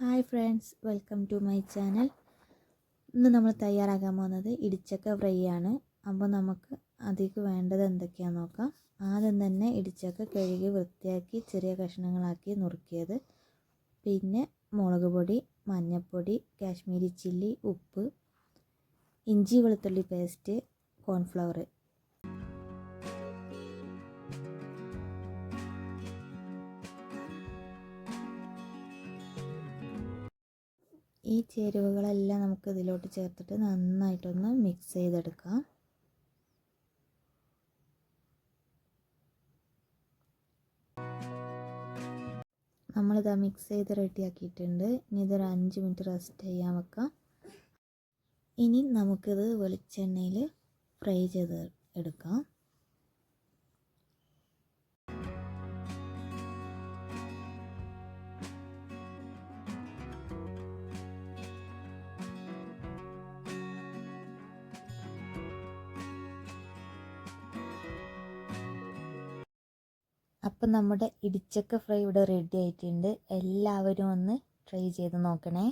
Hi friends welcome to my channel ഇന്ന് നമ്മൾ തയ്യാറാക്കാൻ പോകുന്നത് ഇടിച്ചക്ക ഫ്രൈ ആണ്. അപ്പോൾ നമുക്ക് അതിലേക്ക് വേണ്ടത് എന്തൊക്കെയാണെന്ന് നോക്കാം. ആദ്യം തന്നെ ഇടിച്ചക്ക കഴുകി വൃത്തിയാക്കി ചെറിയ കഷ്ണങ്ങളാക്കി നുറുക്കിയത്. പിന്നെ മുളക് പൊടി മഞ്ഞൾപ്പൊടി കാശ്മീരി ചില്ലി ഉപ്പ് ഇഞ്ചി വെളുത്തുള്ളി പേസ്റ്റ് കോൺഫ്ലവർ ഈ ചേരുവകളെല്ലാം നമുക്ക് ഇതിലോട്ട് ചേർത്തിട്ട് നന്നായിട്ടൊന്ന് മിക്സ് ചെയ്തെടുക്കാം. നമ്മളിതാ മിക്സ് ചെയ്ത് റെഡിയാക്കിയിട്ടുണ്ട്. ഇനി ഇതൊരു അഞ്ച് മിനിറ്റ് റെസ്റ്റ് ചെയ്യാൻ വെക്കാം. ഇനി നമുക്കിത് വെളിച്ചെണ്ണയിൽ ഫ്രൈ ചെയ്ത് എടുക്കാം. അപ്പം നമ്മുടെ ഇടിച്ചക്ക ഫ്രൈ ഇവിടെ റെഡി ആയിട്ടുണ്ട്. എല്ലാവരും ഒന്ന് ട്രൈ ചെയ്ത് നോക്കണേ.